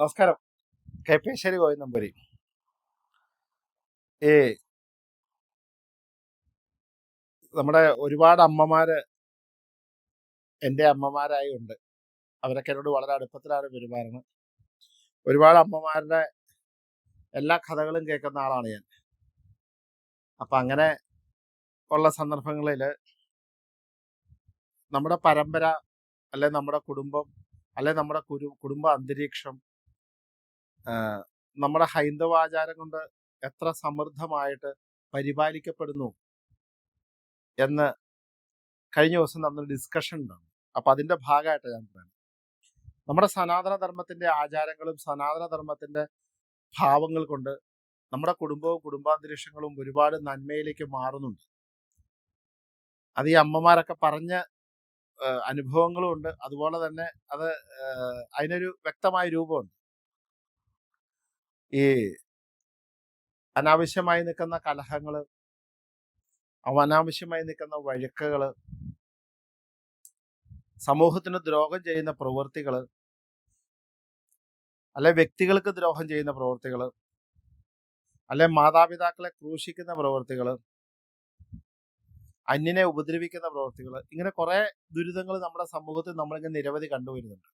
നമസ്കാരം. K P കൈപ്പേശ്ശേരി ഗോവിന്ദമ്പുരി ഈ നമ്മുടെ ഒരുപാട് അമ്മമാര് എന്റെ അമ്മമാരായി ഉണ്ട് അവരൊക്കെ എന്നോട് വളരെ അടുപ്പത്തിലാണ് പെരുമാറുന്നത്. ഒരുപാട് അമ്മമാരുടെ എല്ലാ കഥകളും കേൾക്കുന്ന ആളാണ് ഞാൻ. അപ്പം അങ്ങനെ ഉള്ള സന്ദർഭങ്ങളിൽ നമ്മുടെ പരമ്പര അല്ലെ നമ്മുടെ കുടുംബം അല്ലെ നമ്മുടെ കുടുംബ അന്തരീക്ഷം നമ്മുടെ ഹൈന്ദവാചാരം കൊണ്ട് എത്ര സമൃദ്ധമായിട്ട് പരിപാലിക്കപ്പെടുന്നു എന്ന് കഴിഞ്ഞ ദിവസം നടന്ന ഡിസ്കഷൻ ഉണ്ടാവും. അപ്പൊ അതിന്റെ ഭാഗമായിട്ട് ഞാൻ പറയുന്നത് നമ്മുടെ സനാതന ധർമ്മത്തിന്റെ ആചാരങ്ങളും സനാതന ധർമ്മത്തിന്റെ ഭാവങ്ങൾ കൊണ്ട് നമ്മുടെ കുടുംബവും കുടുംബാന്തരീക്ഷങ്ങളും ഒരുപാട് നന്മയിലേക്ക് മാറുന്നുണ്ട്. അത് ഈ അമ്മമാരൊക്കെ പറഞ്ഞ അനുഭവങ്ങളും ഉണ്ട്. അതുപോലെ തന്നെ അത് അതിനൊരു വ്യക്തമായ രൂപമുണ്ട്. ഈ അനാവശ്യമായി നിൽക്കുന്ന കലഹങ്ങൾ അവ അനാവശ്യമായി നിൽക്കുന്ന വഴക്കുകൾ സമൂഹത്തിന് ദ്രോഹം ചെയ്യുന്ന പ്രവൃത്തികൾ അല്ലെ വ്യക്തികൾക്ക് ദ്രോഹം ചെയ്യുന്ന പ്രവൃത്തികൾ അല്ലെ മാതാപിതാക്കളെ ക്രൂശിക്കുന്ന പ്രവൃത്തികൾ അന്യനെ ഉപദ്രവിക്കുന്ന പ്രവൃത്തികൾ ഇങ്ങനെ കുറെ ദുരിതങ്ങൾ നമ്മുടെ സമൂഹത്തിൽ നമ്മളിങ്ങനെ നിരവധി കണ്ടുവരുന്നുണ്ട്.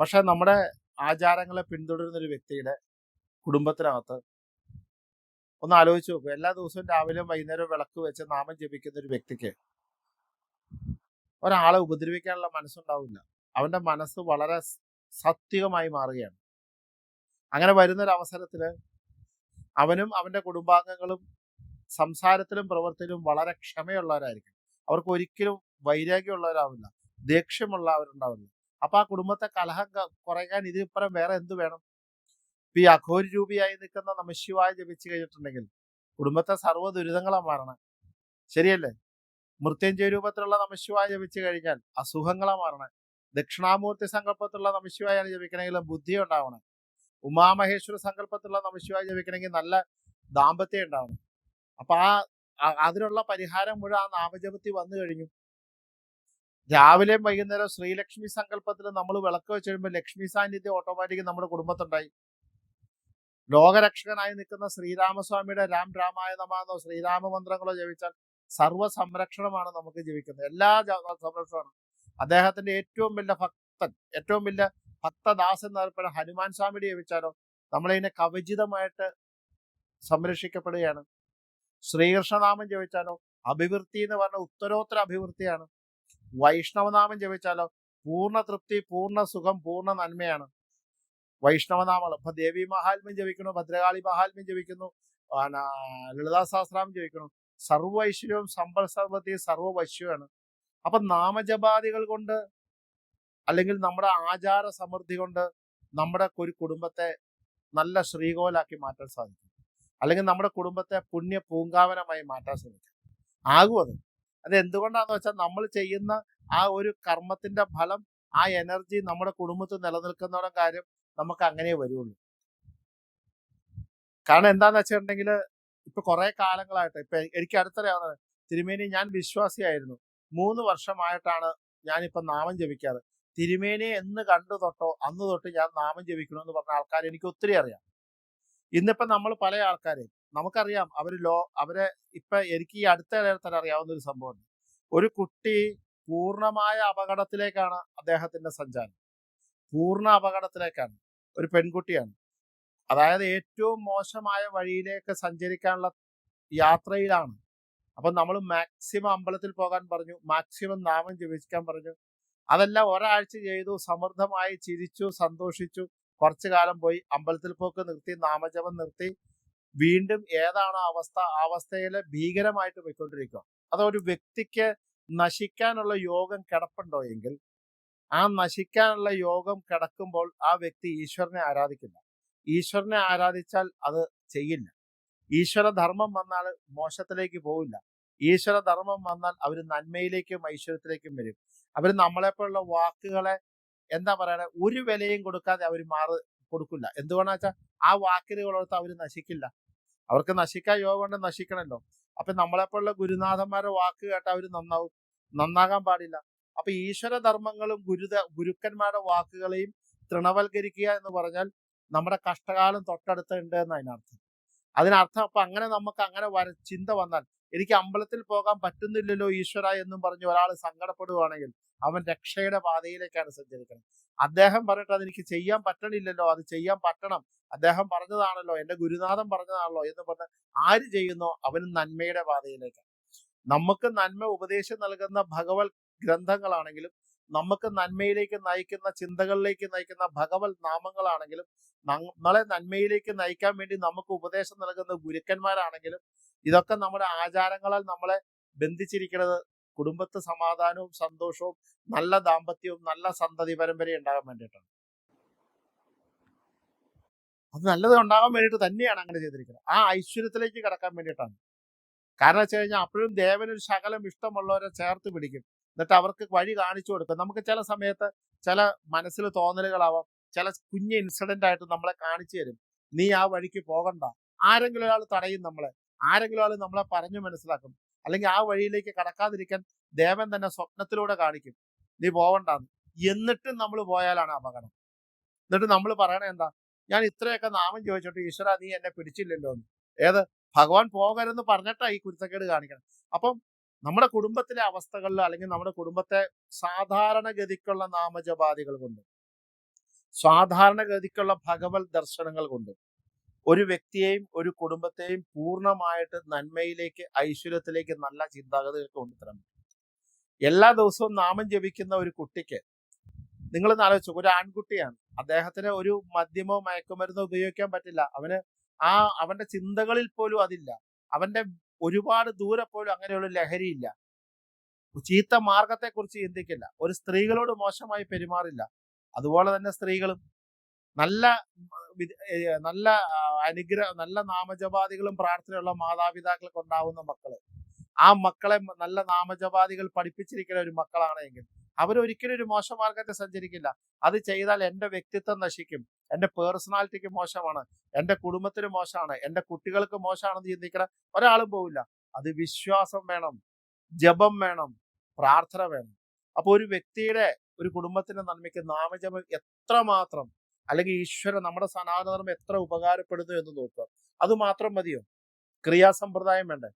പക്ഷെ നമ്മുടെ ആചാരങ്ങളെ പിന്തുടരുന്ന ഒരു വ്യക്തിയുടെ കുടുംബത്തിനകത്ത് ഒന്ന് ആലോചിച്ച് നോക്കൂ. എല്ലാ ദിവസവും രാവിലെയും വൈകുന്നേരവും വിളക്ക് വെച്ച് നാമം ജപിക്കുന്ന ഒരു വ്യക്തിക്ക് ഒരാളെ ഉപദ്രവിക്കാനുള്ള മനസ്സുണ്ടാവില്ല. അവന്റെ മനസ്സ് വളരെ സത്വികമായി മാറുകയാണ്. അങ്ങനെ വരുന്ന ഒരു അവസരത്തിൽ അവനും അവന്റെ കുടുംബാംഗങ്ങളും സംസാരത്തിലും പ്രവൃത്തിയിലും വളരെ ക്ഷമയുള്ളവരായിരിക്കും അവർക്ക് ഒരിക്കലും വൈരാഗ്യമുള്ളവരാവില്ല. ദേഷ്യമുള്ളവരുണ്ടാവില്ല. അപ്പൊ ആ കുടുംബത്തെ കലഹം കുറയ്ക്കാൻ ഇതിപ്പുറം വേറെ എന്ത് വേണം? ഇപ്പൊ ഈ അഘോരി രൂപിയായി നിൽക്കുന്ന നമശിവായ ജപിച്ചു കഴിഞ്ഞിട്ടുണ്ടെങ്കിൽ കുടുംബത്തെ സർവ ദുരിതങ്ങളാ മാറണം. ശരിയല്ലേ? മൃത്യുഞ്ജയ രൂപത്തിലുള്ള നമശിവായ ജപിച്ചു കഴിഞ്ഞാൽ അസുഖങ്ങളാ മാറണം. ദക്ഷിണാമൂർത്തി സങ്കല്പത്തിലുള്ള നമശിവായാണ് ജപിക്കണമെങ്കിൽ ബുദ്ധി ഉണ്ടാവണം. ഉമാമഹേശ്വര സങ്കല്പത്തിലുള്ള നമശിവായ ജപിക്കണമെങ്കിൽ നല്ല ദാമ്പത്യം ഉണ്ടാവണം. അപ്പൊ ആ അതിനുള്ള പരിഹാരം മുഴുവൻ ആ നാമജപത്തിൽ വന്നു കഴിഞ്ഞു. രാവിലെയും വൈകുന്നേരം ശ്രീലക്ഷ്മി സങ്കല്പത്തിൽ നമ്മൾ വിളക്ക് വെച്ച് കഴിയുമ്പോൾ ലക്ഷ്മി സാന്നിധ്യം ഓട്ടോമാറ്റിക് നമ്മുടെ കുടുംബത്തുണ്ടായി. ലോകരക്ഷകനായി നിൽക്കുന്ന ശ്രീരാമസ്വാമിയുടെ രാം രാമായ ശ്രീരാമമന്ത്രങ്ങളോ ശ്രീരാമ മന്ത്രങ്ങളോ ജപിച്ചാൽ സർവ സംരക്ഷണമാണ് നമുക്ക് ജീവിക്കുന്നത്. എല്ലാ സംരക്ഷണമാണ്. അദ്ദേഹത്തിന്റെ ഏറ്റവും വലിയ ഭക്തൻ ഏറ്റവും വലിയ ഭക്തദാസ് എന്ന് പറയപ്പെടുന്ന ഹനുമാൻ സ്വാമിയുടെ ജപിച്ചാലോ നമ്മളതിനെ കവചിതമായിട്ട് സംരക്ഷിക്കപ്പെടുകയാണ്. ശ്രീകൃഷ്ണനാമം ജപിച്ചാലോ അഭിവൃദ്ധി എന്ന് പറഞ്ഞ ഉത്തരോത്തര അഭിവൃദ്ധിയാണ് വൈഷ്ണവനാമം ജപിച്ചാലോ? പൂർണ തൃപ്തി പൂർണ സുഖം പൂർണ നന്മയാണ്. വൈഷ്ണവനാമങ്ങൾ ഇപ്പൊ ദേവി മഹാത്മ്യം ജപിക്കുന്നു ഭദ്രകാളി മഹാത്മ്യം ജപിക്കുന്നു ലളിതാ സഹസ്രാമം ജപിക്കുന്നു. സർവ ഐശ്വര്യവും സമ്പൽ സർവത്തി സർവ വശ്യമാണ് അപ്പൊ നാമജപാദികൾ കൊണ്ട് അല്ലെങ്കിൽ നമ്മുടെ ആചാര സമൃദ്ധി കൊണ്ട് നമ്മുടെ ഒരു കുടുംബത്തെ നല്ല ശ്രീകോലാക്കി മാറ്റാൻ സാധിക്കും. അല്ലെങ്കിൽ നമ്മുടെ കുടുംബത്തെ പുണ്യ പൂങ്കാവനമായി മാറ്റാൻ ശ്രമിക്കും ആകും അത്. അത് എന്തുകൊണ്ടാന്ന് വെച്ചാൽ നമ്മൾ ചെയ്യുന്ന ആ ഒരു കർമ്മത്തിന്റെ ഫലം ആ എനർജി നമ്മുടെ കുടുംബത്തിൽ നിലനിൽക്കുന്നവരുടെ കാര്യം നമുക്ക് അങ്ങനെ വരുള്ളൂ. കാരണം എന്താന്ന് വെച്ചിട്ടുണ്ടെങ്കിൽ ഇപ്പൊ കുറെ കാലങ്ങളായിട്ട് ഇപ്പൊ എനിക്ക് അടുത്തറിയാവുന്നത് തിരുമേനി ഞാൻ വിശ്വാസിയായിരുന്നു. മൂന്ന് വർഷമായിട്ടാണ് ഞാനിപ്പൊ നാമം ജപിക്കാറ്. തിരുമേനി എന്ന് കണ്ടു തൊട്ടോ അന്ന് തൊട്ട് ഞാൻ നാമം ജപിക്കണമെന്ന് പറഞ്ഞ ആൾക്കാർ എനിക്ക് ഒത്തിരി അറിയാം. ഇന്നിപ്പോ നമ്മൾ പല ആൾക്കാരെയും നമുക്കറിയാം അവർ ലോ അവരെ ഇപ്പൊ എനിക്ക് ഈ അടുത്ത നേരത്തെ അറിയാവുന്ന ഒരു സംഭവം ഒരു കുട്ടി പൂർണമായ അപകടത്തിലേക്കാണ് അദ്ദേഹത്തിന്റെ സഞ്ചാരം. പൂർണ അപകടത്തിലേക്കാണ്. ഒരു പെൺകുട്ടിയാണ്. അതായത് ഏറ്റവും മോശമായ വഴിയിലേക്ക് സഞ്ചരിക്കാനുള്ള യാത്രയിലാണ്. അപ്പൊ നമ്മൾ മാക്സിമം അമ്പലത്തിൽ പോകാൻ പറഞ്ഞു മാക്സിമം നാമം ജപിക്കാൻ പറഞ്ഞു. അതെല്ലാം ഒരാഴ്ച ചെയ്തു സമൃദ്ധമായി ചിരിച്ചു സന്തോഷിച്ചു. കുറച്ചു കാലം പോയി അമ്പലത്തിൽ പോക്ക് നിർത്തി നാമജപം നിർത്തി. വീണ്ടും ഏതാണ് അവസ്ഥ? അവസ്ഥയിൽ ഭീകരമായിട്ട് പോയിക്കൊണ്ടിരിക്കുക അത് ഒരു വ്യക്തിക്ക് നശിക്കാനുള്ള യോഗം കിടപ്പുണ്ടോ എങ്കിൽ? ആ നശിക്കാനുള്ള യോഗം കിടക്കുമ്പോൾ ആ വ്യക്തി ഈശ്വരനെ ആരാധിക്കില്ല. ഈശ്വരനെ ആരാധിച്ചാൽ അത് ചെയ്യില്ല. ഈശ്വര ധർമ്മം വന്നാൽ മോശത്തിലേക്ക് പോവില്ല. ഈശ്വര ധർമ്മം വന്നാൽ അവർ നന്മയിലേക്കും ഐശ്വര്യത്തിലേക്കും വരും. അവർ നമ്മളെപ്പോലുള്ള വാക്കുകളെ എന്താ പറയണേ? ഒരു വിലയും കൊടുക്കാതെ അവർ മാറി കൊടുക്കില്ല. എന്തുകൊണ്ടാ വെച്ചാൽ ആ വാക്കിനുകളോടത്ത് അവർ നശിക്കില്ല. അവർക്ക് നശിക്കാൻ യോഗ കൊണ്ട് നശിക്കണല്ലോ. അപ്പൊ നമ്മളെപ്പോലുള്ള ഗുരുനാഥന്മാരുടെ വാക്ക് കേട്ട് അവർ നന്നാവും. നന്നാകാൻ പാടില്ല. അപ്പൊ ഈശ്വര ധർമ്മങ്ങളും ഗുരുത ഗുരുക്കന്മാരുടെ വാക്കുകളെയും തൃണവൽക്കരിക്കുക എന്ന് പറഞ്ഞാൽ നമ്മുടെ കഷ്ടകാലം തൊട്ടടുത്തുണ്ട് എന്ന് അതിനർത്ഥം. അതിനർത്ഥം അപ്പൊ അങ്ങനെ നമുക്ക് അങ്ങനെ വര ചിന്ത വന്നാൽ എനിക്ക് അമ്പലത്തിൽ പോകാൻ പറ്റുന്നില്ലല്ലോ ഈശ്വര എന്നും പറഞ്ഞ് ഒരാൾ സങ്കടപ്പെടുകയാണെങ്കിൽ അവൻ രക്ഷയുടെ പാതയിലേക്കാണ് സഞ്ചരിക്കുന്നത്. അദ്ദേഹം പറഞ്ഞിട്ട് അതെനിക്ക് ചെയ്യാൻ പറ്റണില്ലല്ലോ അത് ചെയ്യാൻ പറ്റണം. അദ്ദേഹം പറഞ്ഞതാണല്ലോ എന്റെ ഗുരുനാഥൻ പറഞ്ഞതാണല്ലോ എന്ന് പറഞ്ഞ് ആര് ചെയ്യുന്നോ അവനും നന്മയുടെ പാതയിലേക്കാണ്. നമുക്ക് നന്മ ഉപദേശം നൽകുന്ന ഭഗവത് ഗ്രന്ഥങ്ങളാണെങ്കിലും നമുക്ക് നന്മയിലേക്ക് നയിക്കുന്ന ചിന്തകളിലേക്ക് നയിക്കുന്ന ഭഗവത് നാമങ്ങളാണെങ്കിലും നമ്മളെ നന്മയിലേക്ക് നയിക്കാൻ വേണ്ടി നമുക്ക് ഉപദേശം നൽകുന്ന ഗുരുക്കന്മാരാണെങ്കിലും ഇതൊക്കെ നമ്മുടെ ആചാരങ്ങളാൽ നമ്മളെ ബന്ധിച്ചിരിക്കുന്നത് കുടുംബത്ത് സമാധാനവും സന്തോഷവും നല്ല ദാമ്പത്യവും നല്ല സന്തതി പരമ്പരയും ഉണ്ടാകാൻ വേണ്ടിയിട്ടാണ്. അത് നല്ലത് ഉണ്ടാകാൻ വേണ്ടിയിട്ട് തന്നെയാണ് അങ്ങനെ ചെയ്തിരിക്കുന്നത്. ആ ഐശ്വര്യത്തിലേക്ക് കടക്കാൻ വേണ്ടിയിട്ടാണ്. കാരണം വെച്ച് കഴിഞ്ഞാൽ അപ്പോഴും ദേവനൊരു ശകലം ഇഷ്ടമുള്ളവരെ ചേർത്ത് പിടിക്കും. എന്നിട്ട് അവർക്ക് വഴി കാണിച്ചു കൊടുക്കും. നമുക്ക് ചില സമയത്ത് ചില മനസ്സിൽ തോന്നലുകളാവാം. ചില കുഞ്ഞ് ഇൻസിഡന്റ് ആയിട്ട് നമ്മളെ കാണിച്ചു തരും. നീ ആ വഴിക്ക് പോകണ്ട. ആരെങ്കിലും ഒരാൾ തടയും നമ്മളെ. ആരെങ്കിലും ആൾ നമ്മളെ പറഞ്ഞു മനസ്സിലാക്കും. അല്ലെങ്കിൽ ആ വഴിയിലേക്ക് കടക്കാതിരിക്കാൻ ദേവൻ തന്നെ സ്വപ്നത്തിലൂടെ കാണിക്കും. നീ പോവണ്ടെന്ന്. എന്നിട്ടും നമ്മൾ പോയാലാണ് അപകടം. എന്നിട്ട് നമ്മൾ പറയണേ എന്താ? ഞാൻ ഇത്രയൊക്കെ നാമം ചോദിച്ചോട്ട് ഈശ്വര നീ എന്നെ പിടിച്ചില്ലല്ലോ എന്ന് ഏത്? ഭഗവാൻ പോകരുതെന്ന് പറഞ്ഞിട്ടാ ഈ കുരുത്തക്കേട് കാണിക്കണം. അപ്പം നമ്മുടെ കുടുംബത്തിലെ അവസ്ഥകളിൽ അല്ലെങ്കിൽ നമ്മുടെ കുടുംബത്തെ സാധാരണഗതിക്കുള്ള നാമജപാദികൾ കൊണ്ട് സാധാരണഗതിക്കുള്ള ഭഗവത് ദർശനങ്ങൾ കൊണ്ട് ഒരു വ്യക്തിയെയും ഒരു കുടുംബത്തെയും പൂർണമായിട്ട് നന്മയിലേക്ക് ഐശ്വര്യത്തിലേക്ക് നല്ല ചിന്താഗതികൾക്ക് പറ്റും. എല്ലാ ദിവസവും നാമം ജപിക്കുന്ന ഒരു കുട്ടിക്ക് നിങ്ങൾ ആലോചിച്ചു ഒരു ആൺകുട്ടിയാണ്. അദ്ദേഹത്തിന് ഒരു മദ്യമോ മയക്കുമരുന്നോ ഉപയോഗിക്കാൻ പറ്റില്ല. അവന് ആ അവന്റെ ചിന്തകളിൽ പോലും അതില്ല. അവന്റെ ഒരുപാട് ദൂരെ പോലും അങ്ങനെയുള്ള ലഹരിയില്ല ചീത്ത മാർഗത്തെക്കുറിച്ച് ചിന്തിക്കില്ല. ഒരു സ്ത്രീകളോട് മോശമായി പെരുമാറില്ല. അതുപോലെ തന്നെ സ്ത്രീകളും നല്ല നല്ല അനുഗ്രഹ നല്ല നാമജപാദികളും പ്രാർത്ഥനയുള്ള മാതാപിതാക്കൾക്ക് ഉണ്ടാവുന്ന മക്കൾ. ആ മക്കളെ നല്ല നാമജപാദികൾ പഠിപ്പിച്ചിരിക്കുന്ന ഒരു മക്കളാണെങ്കിൽ അവരൊരിക്കലും ഒരു മോശ മാർഗത്തെ സഞ്ചരിക്കില്ല. അത് ചെയ്താൽ എന്റെ വ്യക്തിത്വം നശിക്കും. എന്റെ പേഴ്സണാലിറ്റിക്ക് മോശമാണ്. എന്റെ കുടുംബത്തിന് മോശമാണ്. എന്റെ കുട്ടികൾക്ക് മോശമാണെന്ന് ചിന്തിക്കണ ഒരാളും പോവില്ല. അത് വിശ്വാസം വേണം. ജപം വേണം. പ്രാർത്ഥന വേണം. അപ്പോൾ ഒരു വ്യക്തിയുടെ ഒരു കുടുംബത്തിന്റെ നന്മയ്ക്ക് നാമജപം എത്രമാത്രം അല്ലെങ്കിൽ ഈശ്വരൻ നമ്മുടെ സനാതനം എത്ര ഉപകാരപ്പെടുന്നു എന്ന് നോക്കുക. അത് മാത്രം മതിയോ? ക്രിയാസമ്പ്രദായം വേണ്ടേ?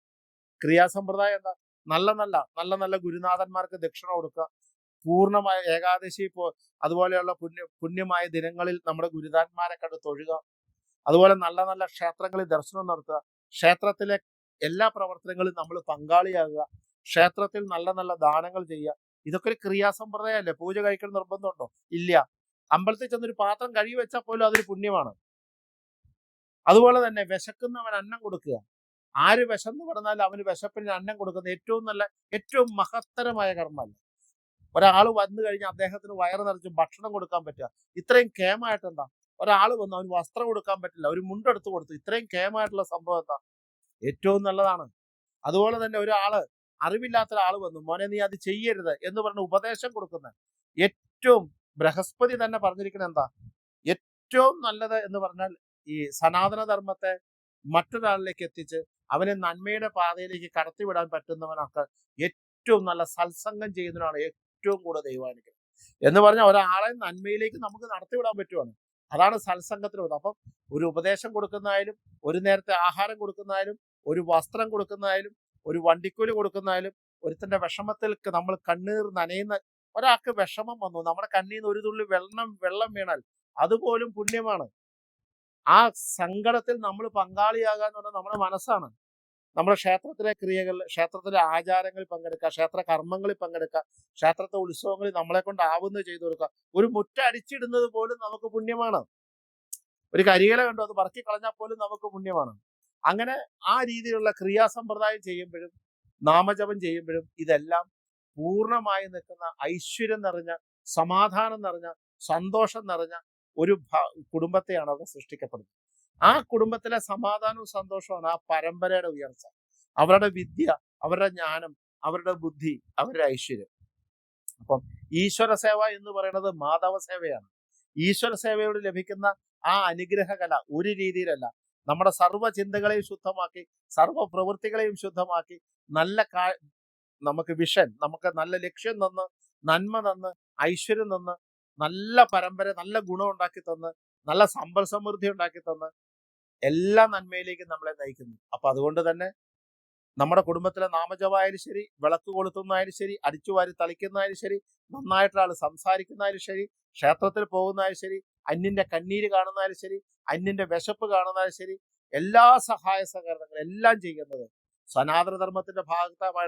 ക്രിയാസമ്പ്രദായം എന്താ? നല്ല നല്ല നല്ല നല്ല ഗുരുനാഥന്മാർക്ക് ദക്ഷിണ കൊടുക്കുക. പൂർണമായ ഏകാദശി പോ അതുപോലെയുള്ള പുണ്യ പുണ്യമായ ദിനങ്ങളിൽ നമ്മുടെ ഗുരുതാന്മാരെ കണ്ട് തൊഴുക. അതുപോലെ നല്ല നല്ല ക്ഷേത്രങ്ങളിൽ ദർശനം നടത്തുക. ക്ഷേത്രത്തിലെ എല്ലാ പ്രവർത്തനങ്ങളും നമ്മൾ പങ്കാളിയാകുക. ക്ഷേത്രത്തിൽ നല്ല നല്ല ദാനങ്ങൾ ചെയ്യുക. ഇതൊക്കെ ഒരു ക്രിയാസമ്പ്രദായമല്ലേ പൂജ കഴിക്കണം നിർബന്ധമുണ്ടോ ഇല്ല. അമ്പലത്തിൽ ചെന്നൊരു പാത്രം കഴുകി വെച്ചാൽ പോലും അതൊരു പുണ്യമാണ്. അതുപോലെ തന്നെ വിശക്കുന്നവൻ അന്നം കൊടുക്കുക. ആര് വിശന്ന് കിടന്നാലും അവന് വിശപ്പിന് അന്നം കൊടുക്കുന്ന ഏറ്റവും നല്ല ഏറ്റവും മഹത്തരമായ കർമ്മമല്ല. ഒരാൾ വന്നു കഴിഞ്ഞാൽ അദ്ദേഹത്തിന് വയറ് നിറച്ച് ഭക്ഷണം കൊടുക്കാൻ പറ്റുക. ഇത്രയും കേമായിട്ട് എന്താ? ഒരാൾ വന്നു അവന് വസ്ത്രം കൊടുക്കാൻ പറ്റില്ല. ഒരു മുണ്ടെടുത്ത് കൊടുത്തു. ഇത്രയും കേമായിട്ടുള്ള സംഭവം എന്താ? ഏറ്റവും നല്ലതാണ്. അതുപോലെ തന്നെ ഒരാൾ അറിവില്ലാത്ത ഒരാൾ വന്നു. മോനെ നീ അത് ചെയ്യരുത് എന്ന് പറഞ്ഞ് ഉപദേശം കൊടുക്കുന്ന ഏറ്റവും ബൃഹസ്പതി തന്നെ പറഞ്ഞിരിക്കുന്നത് എന്താ? ഏറ്റവും നല്ലത് എന്ന് പറഞ്ഞാൽ ഈ സനാതന ധർമ്മത്തെ മറ്റൊരാളിലേക്ക് എത്തിച്ച് അവനെ നന്മയുടെ പാതയിലേക്ക് കടത്തിവിടാൻ പറ്റുന്നവനൊക്കെ ഏറ്റവും നല്ല സത്സംഗം ചെയ്യുന്നതിനാണ് ഏറ്റവും കൂടുതൽ ദൈവാനുഗ്രഹം. എന്ന് പറഞ്ഞാൽ ഒരാളെ നന്മയിലേക്ക് നമുക്ക് നടത്തിവിടാൻ പറ്റുവാണ്. അതാണ് സത്സംഗത്തിന് പോകുന്നത് അപ്പം ഒരു ഉപദേശം കൊടുക്കുന്നതായാലും ഒരു നേരത്തെ ആഹാരം കൊടുക്കുന്നതായാലും ഒരു വസ്ത്രം കൊടുക്കുന്നതായാലും ഒരു വണ്ടിക്കൂലി കൊടുക്കുന്നതായാലും ഒരുത്തിന്റെ വിഷമത്തിൽ നമ്മൾ കണ്ണീർ നനയുന്ന ഒരാൾക്ക് വിഷമം വന്നു. നമ്മുടെ കണ്ണിൽ നിന്ന് ഒരു തുള്ളി വെള്ളം വെള്ളം വീണാൽ അതുപോലും പുണ്യമാണ്. ആ സങ്കടത്തിൽ നമ്മൾ പങ്കാളിയാകുക എന്ന് പറഞ്ഞാൽ നമ്മുടെ മനസ്സാണ്. നമ്മുടെ ക്ഷേത്രത്തിലെ ക്രിയകൾ ക്ഷേത്രത്തിലെ ആചാരങ്ങളിൽ പങ്കെടുക്കുക ക്ഷേത്ര കർമ്മങ്ങളിൽ പങ്കെടുക്കുക ക്ഷേത്രത്തെ ഉത്സവങ്ങളിൽ നമ്മളെ കൊണ്ട് ആവുന്നത് ചെയ്തു കൊടുക്കുക. ഒരു മുറ്റ അടിച്ചിടുന്നത് പോലും നമുക്ക് പുണ്യമാണ്. ഒരു കരികല കണ്ടു അത് പറക്കി കളഞ്ഞാൽ പോലും നമുക്ക് പുണ്യമാണ്. അങ്ങനെ ആ രീതിയിലുള്ള ക്രിയാസമ്പ്രദായം ചെയ്യുമ്പോഴും നാമജപം ചെയ്യുമ്പോഴും ഇതെല്ലാം പൂർണമായി നിൽക്കുന്ന ഐശ്വര്യം നിറഞ്ഞ സമാധാനം നിറഞ്ഞ സന്തോഷം നിറഞ്ഞ ഒരു കുടുംബത്തെയാണ് അവിടെ സൃഷ്ടിക്കപ്പെടുന്നത്. ആ കുടുംബത്തിലെ സമാധാനവും സന്തോഷവുമാണ് ആ പരമ്പരയുടെ ഉയർച്ച. അവരുടെ വിദ്യ അവരുടെ ജ്ഞാനം അവരുടെ ബുദ്ധി അവരുടെ ഐശ്വര്യം. അപ്പം ഈശ്വര സേവ എന്ന് പറയുന്നത് മാധവ സേവയാണ്. ഈശ്വര സേവയോട് ലഭിക്കുന്ന ആ അനുഗ്രഹകല ഒരു രീതിയിലല്ല. നമ്മുടെ സർവ ചിന്തകളെയും ശുദ്ധമാക്കി സർവ പ്രവൃത്തികളെയും ശുദ്ധമാക്കി നല്ല നമുക്ക് വിഷൻ നമുക്ക് നല്ല ലക്ഷ്യം തന്ന് നന്മ തന്ന് ഐശ്വര്യം തന്ന് നല്ല പരമ്പര നല്ല ഗുണം ഉണ്ടാക്കി തന്ന് നല്ല സമ്പൽ സമൃദ്ധി ഉണ്ടാക്കി തന്ന് എല്ലാ നന്മയിലേക്കും നമ്മളെ നയിക്കുന്നു. അപ്പൊ അതുകൊണ്ട് തന്നെ നമ്മുടെ കുടുംബത്തിലെ നാമജപമായാലും ശരി വിളക്ക് കൊളുത്തുന്നതായാലും ശരി അടിച്ചുവാരി തളിക്കുന്നതായാലും ശരി നന്നായിട്ടൊരാൾ സംസാരിക്കുന്നതായാലും ശരി ക്ഷേത്രത്തിൽ പോകുന്നതായാലും ശരി അന്യന്റെ കണ്ണീര് കാണുന്നതായാലും ശരി അന്യന്റെ വിശപ്പ് കാണുന്നതായാലും ശരി എല്ലാ സഹായ സഹകരണങ്ങളും എല്ലാം ചെയ്യുന്നത് സനാതനധർമ്മത്തിന്റെ ഭാഗത്തായിട്ട്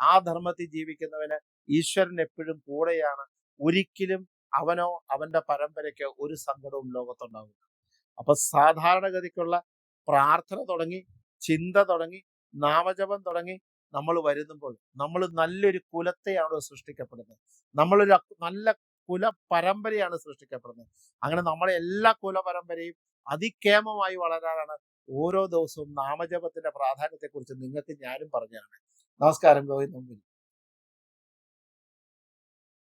ആ ധർമ്മത്തിൽ ജീവിക്കുന്നവന് ഈശ്വരൻ എപ്പോഴും കൂടെയാണ്. ഒരിക്കലും അവനോ അവന്റെ പരമ്പരയ്ക്കോ ഒരു സങ്കടവും ലോകത്തുണ്ടാവില്ല. അപ്പൊ സാധാരണഗതിക്കുള്ള പ്രാർത്ഥന തുടങ്ങി ചിന്ത തുടങ്ങി നാമജപം തുടങ്ങി നമ്മൾ വരുന്നുമ്പോൾ നമ്മൾ നല്ലൊരു കുലത്തെയാണ് സൃഷ്ടിക്കപ്പെടുന്നത്. നമ്മളൊരു നല്ല കുല പരമ്പരയാണ് സൃഷ്ടിക്കപ്പെടുന്നത്. അങ്ങനെ നമ്മളെ എല്ലാ കുല പരമ്പരയും വളരാനാണ് ഓരോ ദിവസവും നാമജപത്തിന്റെ പ്രാധാന്യത്തെക്കുറിച്ച് നിങ്ങൾക്ക് ഞാനും പറഞ്ഞതാണ്. നമസ്കാരം ഗോവിന്ദ് നമ്പൂരി